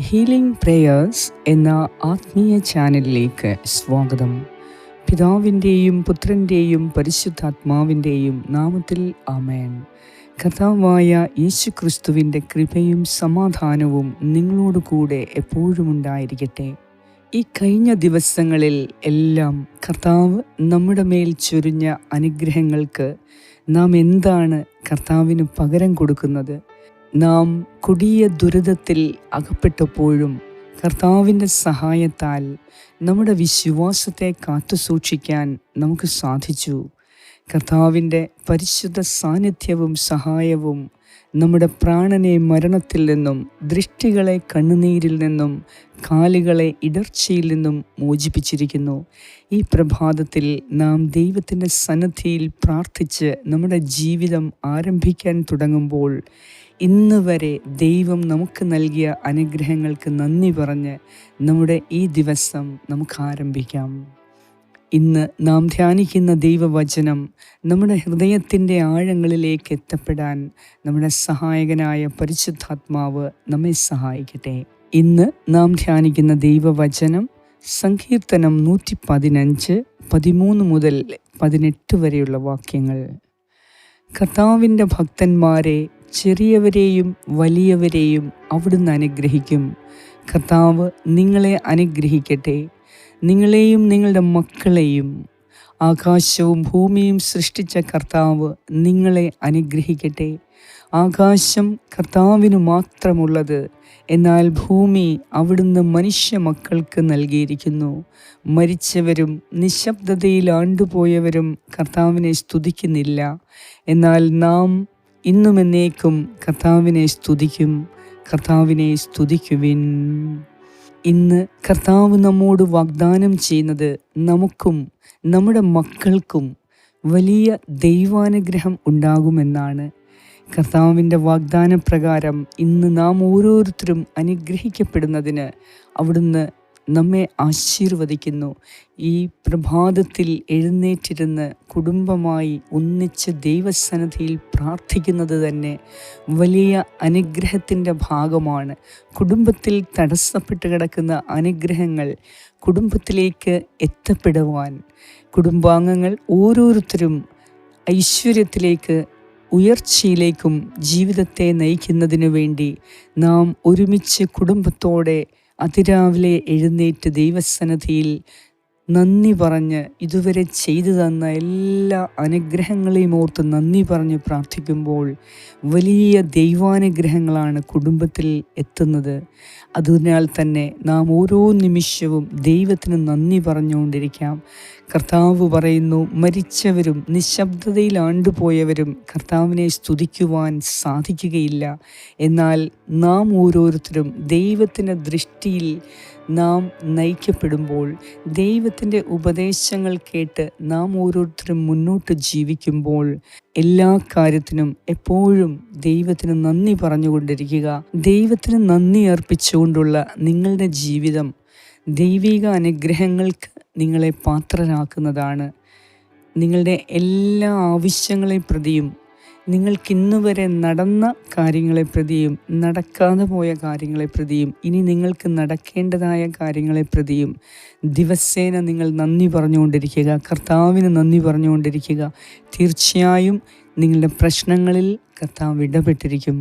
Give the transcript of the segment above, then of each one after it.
Healing prayers എന്ന ആത്മീയ ചാനലിലേക്ക് സ്വാഗതം. പിതാവിന്റെയും പുത്രന്റെയും പരിശുദ്ധാത്മാവിന്റെയും നാമത്തിൽ ആമേൻ. കഥാവായ യേശു ക്രിസ്തുവിന്റെ കൃപയും സമാധാനവും നിങ്ങളോട് കൂടെ എപ്പോഴും ഉണ്ടായിരിക്കട്ടെ. ഈ കഴിഞ്ഞ ദിവസങ്ങളിൽ എല്ലാം കർത്താവ് നമ്മുടെ മേൽ ചൊരിഞ്ഞ അനുഗ്രഹങ്ങൾക്ക് നാം എന്താണ് കർത്താവിന് പകരം കൊടുക്കുന്നത്? നാം കൊടിയ ദുരിതത്തിൽ അകപ്പെട്ടപ്പോഴും കർത്താവിന്റെ സഹായത്താൽ നമ്മുടെ വിശ്വാസത്തെ കാത്തുസൂക്ഷിക്കാൻ നമുക്ക് സാധിച്ചു. കർത്താവിന്റെ പരിശുദ്ധ സാന്നിധ്യവും സഹായവും നമ്മുടെ പ്രാണനെ മരണത്തിൽ നിന്നും ദൃഷ്ടികളെ കണ്ണുനീരിൽ നിന്നും കാലുകളെ ഇടർച്ചയിൽ നിന്നും മോചിപ്പിച്ചിരിക്കുന്നു. ഈ പ്രഭാതത്തിൽ നാം ദൈവത്തിന്റെ സന്നദ്ധിയിൽ പ്രാർത്ഥിച്ച് നമ്മുടെ ജീവിതം ആരംഭിക്കാൻ തുടങ്ങുമ്പോൾ ഇന്ന് വരെ ദൈവം നമുക്ക് നൽകിയ അനുഗ്രഹങ്ങൾക്ക് നന്ദി പറഞ്ഞ് നമ്മുടെ ഈ ദിവസം നമുക്ക് ആരംഭിക്കാം. ഇന്ന് നാം ധ്യാനിക്കുന്ന ദൈവവചനം നമ്മുടെ ഹൃദയത്തിന്റെ ആഴങ്ങളിലേക്ക് എത്തപ്പെടാൻ നമ്മുടെ സഹായകനായ പരിശുദ്ധാത്മാവ് നമ്മെ സഹായിക്കട്ടെ. ഇന്ന് നാം ധ്യാനിക്കുന്ന ദൈവവചനം സങ്കീർത്തനം നൂറ്റി പതിനഞ്ച് പതിമൂന്ന് മുതൽ പതിനെട്ട് വരെയുള്ള വാക്യങ്ങൾ. കർത്താവിന്റെ ഭക്തന്മാരെ ചെറിയവരെയും വലിയവരെയും അവിടുന്ന് അനുഗ്രഹിക്കും. കർത്താവ് നിങ്ങളെ അനുഗ്രഹിക്കട്ടെ. നിങ്ങളെയും നിങ്ങളുടെ മക്കളെയും ആകാശവും ഭൂമിയും സൃഷ്ടിച്ച കർത്താവ് നിങ്ങളെ അനുഗ്രഹിക്കട്ടെ. ആകാശം കർത്താവിന് മാത്രമുള്ളത് എന്നാൽ ഭൂമി അവിടുന്ന് മനുഷ്യ മക്കൾക്ക് നൽകിയിരിക്കുന്നു. മരിച്ചവരും നിശബ്ദതയിൽ ആണ്ടുപോയവരും കർത്താവിനെ സ്തുതിക്കുന്നില്ല. എന്നാൽ നാം ഇന്നും എന്നേക്കും കർത്താവിനെ സ്തുതിക്കും കർത്താവിനെ സ്തുതിക്കുവിൻ. ഇന്ന് കർത്താവ് നമ്മോട് വാഗ്ദാനം ചെയ്യുന്നത് നമുക്കും നമ്മുടെ മക്കൾക്കും വലിയ ദൈവാനുഗ്രഹം ഉണ്ടാകുമെന്നാണ് കർത്താവിന്റെ വാഗ്ദാന പ്രകാരം ഇന്ന് നാം ഓരോരുത്തരും അനുഗ്രഹിക്കപ്പെടുന്നതിന് അവിടുന്ന് നമ്മെ ആശീർവദിക്കുന്നു. ഈ പ്രഭാതത്തിൽ എഴുന്നേറ്റിരുന്ന് കുടുംബമായി ഒന്നിച്ച് ദൈവസന്നിധിയിൽ പ്രാർത്ഥിക്കുന്നത് തന്നെ വലിയ അനുഗ്രഹത്തിന്റെ ഭാഗമാണ്. കുടുംബത്തിൽ തടസ്സപ്പെട്ട് കിടക്കുന്ന അനുഗ്രഹങ്ങൾ കുടുംബത്തിലേക്ക് എത്തപ്പെടുവാൻ. കുടുംബാംഗങ്ങൾ ഓരോരുത്തരും ഐശ്വര്യത്തിലേക്ക് ഉയർച്ചയിലേക്കും ജീവിതത്തെ നയിക്കുന്നതിനു വേണ്ടി നാം ഒരുമിച്ച് കുടുംബത്തോടെ അതിരാവിലെ എഴുന്നേറ്റ് ദൈവസന്നധിയിൽ നന്ദി പറഞ്ഞ് ഇതുവരെ ചെയ്തു തന്ന എല്ലാ അനുഗ്രഹങ്ങളെയും ഓർത്ത് നന്ദി പറഞ്ഞ് പ്രാർത്ഥിക്കുമ്പോൾ വലിയ ദൈവാനുഗ്രഹങ്ങളാണ് കുടുംബത്തിൽ എത്തുന്നത്. അതിനാൽ തന്നെ നാം ഓരോ നിമിഷവും ദൈവത്തിന് നന്ദി പറഞ്ഞുകൊണ്ടിരിക്കാം. കർത്താവ് പറയുന്നു മരിച്ചവരും നിശബ്ദതയിൽ ആണ്ടുപോയവരും കർത്താവിനെ സ്തുതിക്കുവാൻ സാധിക്കുകയില്ല. എന്നാൽ നാം ഓരോരുത്തരും ദൈവത്തിന്റെ ദൃഷ്ടിയിൽ നാം നയിക്കപ്പെടുമ്പോൾ ദൈവത്തിന്റെ ഉപദേശങ്ങൾ കേട്ട് നാം ഓരോരുത്തരും മുന്നോട്ട് ജീവിക്കുമ്പോൾ എല്ലാ കാര്യത്തിനും എപ്പോഴും ദൈവത്തിന് നന്ദി പറഞ്ഞുകൊണ്ടിരിക്കുക. ദൈവത്തിന് നന്ദി അർപ്പിച്ചുകൊണ്ടുള്ള നിങ്ങളുടെ ജീവിതം ദൈവിക അനുഗ്രഹങ്ങൾക്ക് നിങ്ങളെ പാത്രരാക്കുന്നതാണ് നിങ്ങളുടെ എല്ലാ ആവശ്യങ്ങളെ പ്രതിയും നിങ്ങൾക്കിന്ന് വരെ നടന്ന കാര്യങ്ങളെ പ്രതിയും നടക്കാതെ പോയ കാര്യങ്ങളെ പ്രതിയും ഇനി നിങ്ങൾക്ക് നടക്കേണ്ടതായ കാര്യങ്ങളെ പ്രതിയും ദിവസേന നിങ്ങൾ നന്ദി പറഞ്ഞുകൊണ്ടിരിക്കുക കർത്താവിന് നന്ദി പറഞ്ഞുകൊണ്ടിരിക്കുക. തീർച്ചയായും നിങ്ങളുടെ പ്രശ്നങ്ങളിൽ കർത്താവ് ഇടപെട്ടിരിക്കും.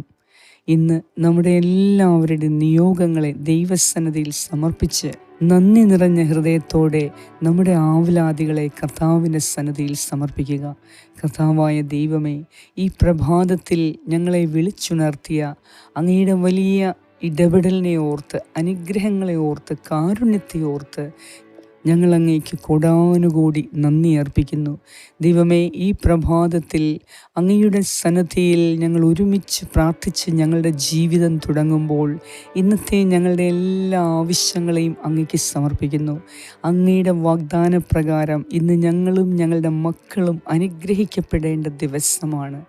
ഇന്ന് നമ്മുടെ എല്ലാവരുടെയും നിയോഗങ്ങളെ ദൈവസന്നതിയിൽ സമർപ്പിച്ച് നന്ദി നിറഞ്ഞ ഹൃദയത്തോടെ നമ്മുടെ ആവലാദികളെ കർത്താവിന്റെ സന്നദ്ധിയിൽ സമർപ്പിക്കുക. കർത്താവായ ദൈവമേ ഈ പ്രഭാതത്തിൽ ഞങ്ങളെ വിളിച്ചുണർത്തിയ അങ്ങയുടെ വലിയ ഇടപെടലിനെ ഓർത്ത് അനുഗ്രഹങ്ങളെ ഓർത്ത് കാരുണ്യത്തെ ഓർത്ത് ഞങ്ങൾ അങ്ങേക്ക് കൊടാനുകൂടി നന്ദി അർപ്പിക്കുന്നു. ദൈവമേ ഈ പ്രഭാതത്തിൽ അങ്ങയുടെ സന്നദ്ധിയിൽ ഞങ്ങൾ ഒരുമിച്ച് പ്രാർത്ഥിച്ച് ഞങ്ങളുടെ ജീവിതം തുടങ്ങുമ്പോൾ ഇന്നത്തെ ഞങ്ങളുടെ എല്ലാ ആവശ്യങ്ങളെയും അങ്ങേക്ക് സമർപ്പിക്കുന്നു. അങ്ങയുടെ വാഗ്ദാന പ്രകാരം ഇന്ന് ഞങ്ങളും ഞങ്ങളുടെ മക്കളും അനുഗ്രഹിക്കപ്പെടേണ്ട ദിവസമാണ്.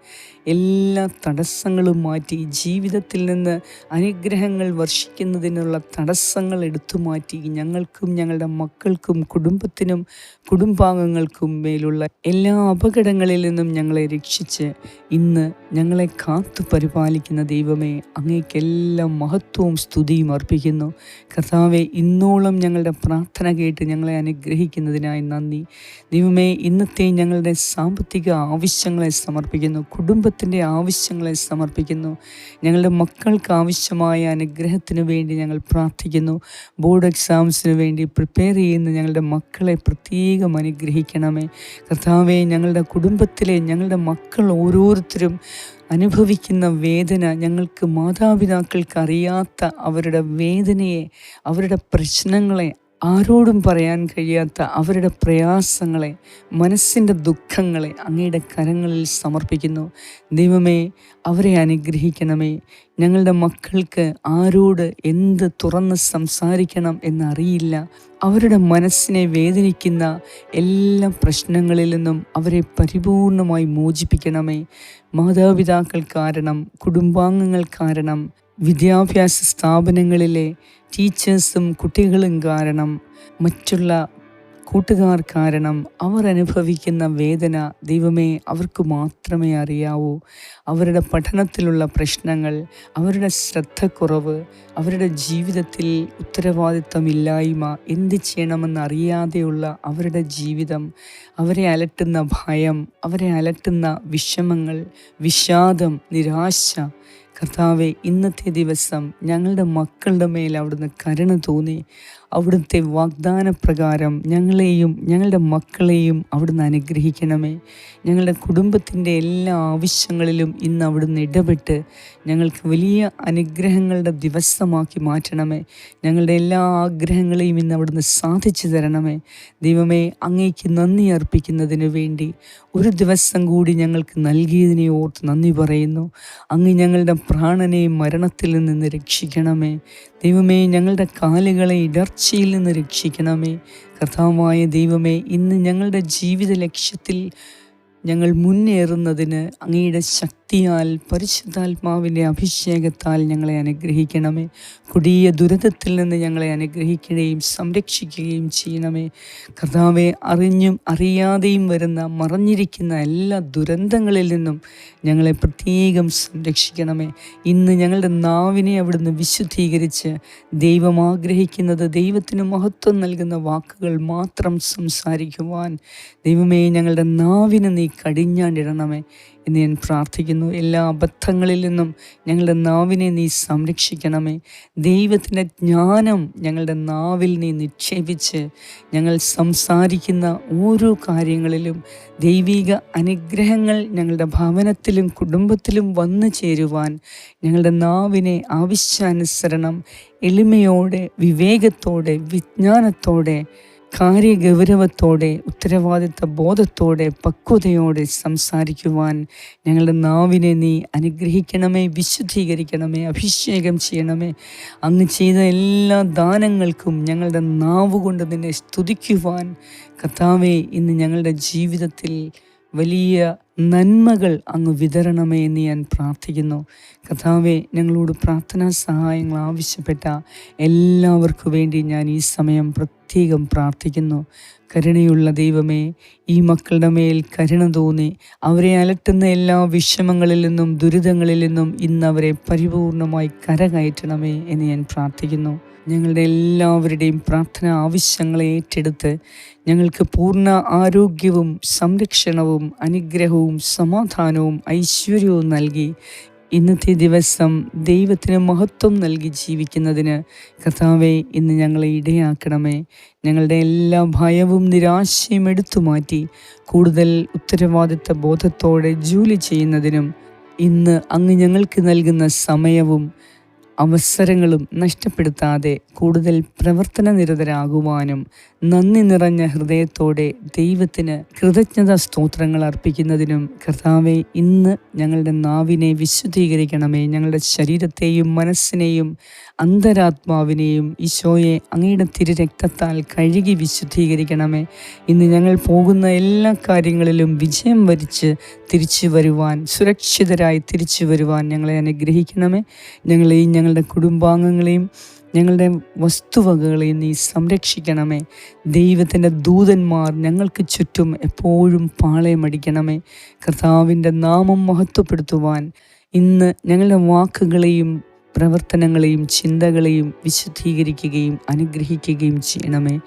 എല്ലാ തടസ്സങ്ങളും മാറ്റി ജീവിതത്തിൽ നിന്ന് അനുഗ്രഹങ്ങൾ വർഷിക്കുന്നതിനുള്ള തടസ്സങ്ങൾ എടുത്തു മാറ്റി ഞങ്ങൾക്കും ഞങ്ങളുടെ മക്കൾക്കും കുടുംബത്തിനും കുടുംബാംഗങ്ങൾക്കും മേലുള്ള എല്ലാ അപകടങ്ങളിൽ നിന്നും ഞങ്ങളെ രക്ഷിച്ച് ഇന്ന് ഞങ്ങളെ കാത്തു പരിപാലിക്കുന്ന ദൈവമേ അങ്ങേക്കെല്ലാം മഹത്വവും സ്തുതിയും അർപ്പിക്കുന്നു. കർത്താവെ ഇന്നോളം ഞങ്ങളുടെ പ്രാർത്ഥന കേട്ട് ഞങ്ങളെ അനുഗ്രഹിക്കുന്നതിനായി നന്ദി. ദൈവമേ ഇന്നത്തെ ഞങ്ങളുടെ സാമ്പത്തിക ആവശ്യങ്ങളെ സമർപ്പിക്കുന്നു. കുടുംബത്തിന്റെ ആവശ്യങ്ങളെ സമർപ്പിക്കുന്നു. ഞങ്ങളുടെ മക്കൾക്ക് ആവശ്യമായ അനുഗ്രഹത്തിന് വേണ്ടി ഞങ്ങൾ പ്രാർത്ഥിക്കുന്നു. ബോർഡ് എക്സാംസിന് വേണ്ടി പ്രിപ്പയർ ചെയ്യുന്ന ഞങ്ങളുടെ മക്കളെ പ്രത്യേകം അനുഗ്രഹിക്കണമേ. കർത്താവെ ഞങ്ങളുടെ കുടുംബത്തിലെ ഞങ്ങളുടെ മക്കൾ ഓരോരുത്തരും അനുഭവിക്കുന്ന വേദന ഞങ്ങൾക്ക് മാതാപിതാക്കൾക്ക് അറിയാത്ത അവരുടെ വേദനയെ അവരുടെ പ്രശ്നങ്ങളെ ആരോടും പറയാൻ കഴിയാത്ത അവരുടെ പ്രയാസങ്ങളെ മനസ്സിന്റെ ദുഃഖങ്ങളെ അങ്ങയുടെ കരങ്ങളിൽ സമർപ്പിക്കുന്നു. ദൈവമേ അവരെ അനുഗ്രഹിക്കണമേ. ഞങ്ങളുടെ മക്കൾക്ക് ആരോട് എന്ത് തുറന്ന് സംസാരിക്കണം എന്നറിയില്ല. അവരുടെ മനസ്സിനെ വേദനിക്കുന്ന എല്ലാ പ്രശ്നങ്ങളിൽ നിന്നും അവരെ പരിപൂർണമായി മോചിപ്പിക്കണമേ. മാതാപിതാക്കൾ കാരണം കുടുംബാംഗങ്ങൾ കാരണം വിദ്യാഭ്യാസ സ്ഥാപനങ്ങളിലെ ടീച്ചേഴ്സും കുട്ടികളും കാരണം മറ്റുള്ള കൂട്ടുകാർ കാരണം അവർ അനുഭവിക്കുന്ന വേദന ദൈവമേ അവർക്ക് മാത്രമേ അറിയാവൂ. അവരുടെ പഠനത്തിലുള്ള പ്രശ്നങ്ങൾ അവരുടെ ശ്രദ്ധക്കുറവ് അവരുടെ ജീവിതത്തിൽ ഉത്തരവാദിത്തമില്ലായ്മ എന്ത് ചെയ്യണമെന്ന് അറിയാതെയുള്ള അവരുടെ ജീവിതം അവരെ അലട്ടുന്ന ഭയം അവരെ അലട്ടുന്ന വിഷമങ്ങൾ വിഷാദം നിരാശ കർത്താവെ ഇന്നത്തെ ദിവസം ഞങ്ങളുടെ മക്കളുടെ മേൽ അവിടുന്ന് കരുണ തോന്നി. അവിടുത്തെ വാഗ്ദാന പ്രകാരം ഞങ്ങളെയും ഞങ്ങളുടെ മക്കളെയും അവിടുന്ന് അനുഗ്രഹിക്കണമേ. ഞങ്ങളുടെ കുടുംബത്തിന്റെ എല്ലാ ആവശ്യങ്ങളിലും ഇന്ന് അവിടുന്ന് ഇടപെട്ട് ഞങ്ങൾക്ക് വലിയ അനുഗ്രഹങ്ങളുടെ ദിവസമാക്കി മാറ്റണമേ. ഞങ്ങളുടെ എല്ലാ ആഗ്രഹങ്ങളെയും ഇന്ന് അവിടുന്ന് സാധിച്ചു തരണമേ. ദൈവമേ അങ്ങേക്ക് നന്ദി അർപ്പിക്കുന്നതിന് വേണ്ടി ഒരു ദിവസം കൂടി ഞങ്ങൾക്ക് നൽകിയതിനെ ഓർത്ത് നന്ദി പറയുന്നു. അങ്ങ് ഞങ്ങളുടെ പ്രാണനെ മരണത്തിൽ നിന്ന് രക്ഷിക്കണമേ. ദൈവമേ ഞങ്ങളുടെ കാലുകളെ ഇടർച്ചയിൽ നിന്ന് രക്ഷിക്കണമേ. കർത്താവായ ദൈവമേ ഇന്ന് ഞങ്ങളുടെ ജീവിത ലക്ഷ്യത്തിൽ ഞങ്ങൾ മുന്നേറുന്നതിന് അങ്ങയുടെ ശക്തിയാൽ പരിശുദ്ധാത്മാവിന്റെ അഭിഷേകത്താൽ ഞങ്ങളെ അനുഗ്രഹിക്കണമേ. കൊടിയ ദുരിതത്തിൽ നിന്ന് ഞങ്ങളെ അനുഗ്രഹിക്കുകയും സംരക്ഷിക്കുകയും ചെയ്യണമേ. കർത്താവെ അറിഞ്ഞും അറിയാതെയും വരുന്ന മറഞ്ഞിരിക്കുന്ന എല്ലാ ദുരന്തങ്ങളിൽ നിന്നും ഞങ്ങളെ പ്രത്യേകം സംരക്ഷിക്കണമേ. ഇന്ന് ഞങ്ങളുടെ നാവിനെ അവിടുന്ന് വിശുദ്ധീകരിച്ച് ദൈവം ആഗ്രഹിക്കുന്നത് ദൈവത്തിന് മഹത്വം നൽകുന്ന വാക്കുകൾ മാത്രം സംസാരിക്കുവാൻ ദൈവമേ ഞങ്ങളുടെ നാവിനെ നീ കടിഞ്ഞാണ്ടിടണമേ എന്ന് ഞാൻ പ്രാർത്ഥിക്കുന്നു. എല്ലാ അബദ്ധങ്ങളിൽ നിന്നും ഞങ്ങളുടെ നാവിനെ നീ സംരക്ഷിക്കണമേ. ദൈവത്തിന്റെ ജ്ഞാനം ഞങ്ങളുടെ നാവിൽ നീ നിക്ഷേപിച്ച് ഞങ്ങൾ സംസാരിക്കുന്ന ഓരോ കാര്യങ്ങളിലും ദൈവിക അനുഗ്രഹങ്ങൾ ഞങ്ങളുടെ ഭവനത്തിലും കുടുംബത്തിലും വന്നു ചേരുവാൻ ഞങ്ങളുടെ നാവിനെ ആവശ്യാനുസരണം എളിമയോടെ വിവേകത്തോടെ വിജ്ഞാനത്തോടെ കാര്യഗൗരവത്തോടെ ഉത്തരവാദിത്ത ബോധത്തോടെ പക്വതയോടെ സംസാരിക്കുവാൻ ഞങ്ങളുടെ നാവിനെ നീ അനുഗ്രഹിക്കണമേ വിശുദ്ധീകരിക്കണമേ അഭിഷേകം ചെയ്യണമേ. അങ്ങ് ചെയ്ത എല്ലാ ദാനങ്ങൾക്കും ഞങ്ങളുടെ നാവ് കൊണ്ട് നിന്നെ സ്തുതിക്കുവാൻ കർത്താവെ ഇന്ന് ഞങ്ങളുടെ ജീവിതത്തിൽ വലിയ നന്മകൾ അങ്ങ് വിതരണമേ എന്ന് ഞാൻ പ്രാർത്ഥിക്കുന്നു. കഥാവെ ഞങ്ങളോട് പ്രാർത്ഥനാ സഹായങ്ങൾ ആവശ്യപ്പെട്ട എല്ലാവർക്കു വേണ്ടി ഞാൻ ഈ സമയം പ്രത്യേകം പ്രാർത്ഥിക്കുന്നു. കരുണയുള്ള ദൈവമേ ഈ മക്കളുടെ മേൽ കരുണ തോന്നി. അവരെ അലട്ടുന്ന എല്ലാ വിഷമങ്ങളിൽ നിന്നും ദുരിതങ്ങളിൽ നിന്നും ഇന്ന് അവരെ പരിപൂർണമായി കരകയറ്റണമേ എന്ന് ഞാൻ പ്രാർത്ഥിക്കുന്നു. ഞങ്ങളുടെ എല്ലാവരുടെയും പ്രാർത്ഥന ആവശ്യങ്ങളെ ഏറ്റെടുത്ത് ഞങ്ങൾക്ക് പൂർണ ആരോഗ്യവും സംരക്ഷണവും അനുഗ്രഹവും സമാധാനവും ഐശ്വര്യവും നൽകി. ഇന്നത്തെ ദിവസം ദൈവത്തിന് മഹത്വം നൽകി ജീവിക്കുന്നതിന് കർത്താവെ ഇന്ന് ഞങ്ങളെ ഇടയാക്കണമേ. ഞങ്ങളുടെ എല്ലാ ഭയവും നിരാശയും എടുത്തു മാറ്റി. കൂടുതൽ ഉത്തരവാദിത്ത ബോധത്തോടെ ജോലി ചെയ്യുന്നതിനും ഇന്ന് അങ്ങ് ഞങ്ങൾക്ക് നൽകുന്ന സമയവും അവസരങ്ങളും നഷ്ടപ്പെടുത്താതെ കൂടുതൽ പ്രവർത്തന നിരതരാകുവാനും നന്ദി നിറഞ്ഞ ഹൃദയത്തോടെ ദൈവത്തിന് കൃതജ്ഞത സ്തോത്രങ്ങൾ അർപ്പിക്കുന്നതിനും കർത്താവെ ഇന്ന് ഞങ്ങളുടെ നാവിനെ വിശുദ്ധീകരിക്കണമേ. ഞങ്ങളുടെ ശരീരത്തെയും മനസ്സിനെയും അന്തരാത്മാവിനെയും ഈശോയെ അങ്ങയുടെ തിരുരക്തത്താൽ കഴുകി വിശുദ്ധീകരിക്കണമേ. ഇന്ന് ഞങ്ങൾ പോകുന്ന എല്ലാ കാര്യങ്ങളിലും വിജയം വരിച്ച് തിരിച്ചു വരുവാൻ സുരക്ഷിതരായി തിരിച്ചു വരുവാൻ ഞങ്ങളെ അനുഗ്രഹിക്കണമേ. ഞങ്ങളെയും ഞങ്ങളുടെ കുടുംബാംഗങ്ങളെയും ഞങ്ങളുടെ വസ്തുവകകളെയും നീ സംരക്ഷിക്കണമേ. ദൈവത്തിന്റെ ദൂതന്മാർ ഞങ്ങൾക്ക് ചുറ്റും എപ്പോഴും പാളയമടിക്കണമേ. കർത്താവിന്റെ നാമം മഹത്വപ്പെടുത്തുവാൻ ഇന്ന് ഞങ്ങളുടെ വാക്കുകളെയും പ്രവർത്തനങ്ങളെയും ചിന്തകളെയും വിശുദ്ധീകരിക്കുകയും അനുഗ്രഹിക്കുകയും ചെയ്യണമേ.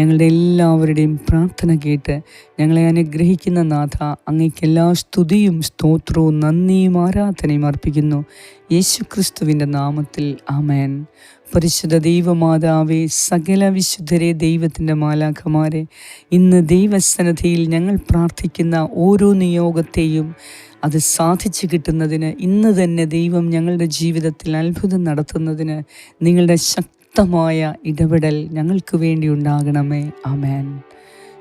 ഞങ്ങളുടെ എല്ലാവരുടെയും പ്രാർത്ഥന കേട്ട് ഞങ്ങളെ അനുഗ്രഹിക്കുന്ന നാഥ അങ്ങേക്ക് എല്ലാ സ്തുതിയും സ്തോത്രവും നന്ദിയും ആരാധനയും അർപ്പിക്കുന്നു. യേശുക്രിസ്തുവിന്റെ നാമത്തിൽ ആമേൻ. പരിശുദ്ധ ദൈവമാതാവേ സകല വിശുദ്ധരെ ദൈവത്തിന്റെ മാലാഖമാരെ ഇന്ന് ദൈവസന്നധിയിൽ ഞങ്ങൾ പ്രാർത്ഥിക്കുന്ന ഓരോ നിയോഗത്തെയും അത് സാധിച്ചു കിട്ടുന്നതിന് ഇന്ന് തന്നെ ദൈവം ഞങ്ങളുടെ ജീവിതത്തിൽ അത്ഭുതം നടത്തുന്നതിന് നിങ്ങളുടെ ശക്തമായ ഇടപെടൽ ഞങ്ങൾക്ക് വേണ്ടി ഉണ്ടാകണമേ. ആമേൻ.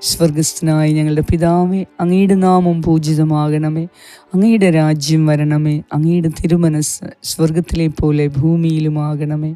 സ്വർഗസ്ഥനായി ഞങ്ങളുടെ പിതാവേ അങ്ങയുടെ നാമം പൂജിതമാകണമേ. അങ്ങയുടെ രാജ്യം വരണമേ. അങ്ങയുടെ തിരുമനസ് സ്വർഗത്തിലെ പോലെ ഭൂമിയിലുമാകണമേ.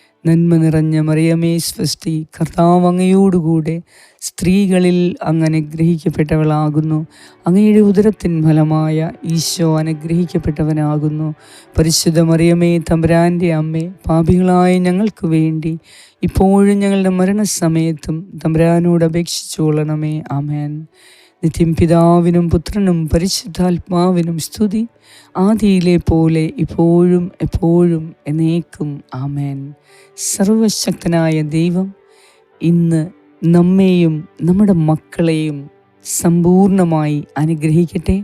നന്മ നിറഞ്ഞ മറിയമേ സ്വസ്തി കർത്താവ് അങ്ങയോടുകൂടെ സ്ത്രീകളിൽ അങ്ങ് അനുഗ്രഹിക്കപ്പെട്ടവളാകുന്നു. അങ്ങയുടെ ഉദരത്തിൻ ഫലമായ ഈശോ അനുഗ്രഹിക്കപ്പെട്ടവനാകുന്നു. പരിശുദ്ധ മറിയമേ തമ്പുരാന്റെ അമ്മേ പാപികളായ ഞങ്ങൾക്ക് വേണ്ടി ഇപ്പോഴും ഞങ്ങളുടെ മരണസമയത്തും തമ്പരാനോട് അപേക്ഷിച്ചുകൊള്ളണമേ. ആമേൻ. നിത്യം പിതാവിനും പുത്രനും പരിശുദ്ധാത്മാവിനും സ്തുതി. ആദിയിലെ പോലെ ഇപ്പോഴും എപ്പോഴും എന്നേക്കും. ആമേൻ. സർവശക്തനായ ദൈവം ഇന്ന് നമ്മെയും നമ്മുടെ മക്കളെയും സമ്പൂർണമായി അനുഗ്രഹിക്കട്ടെ.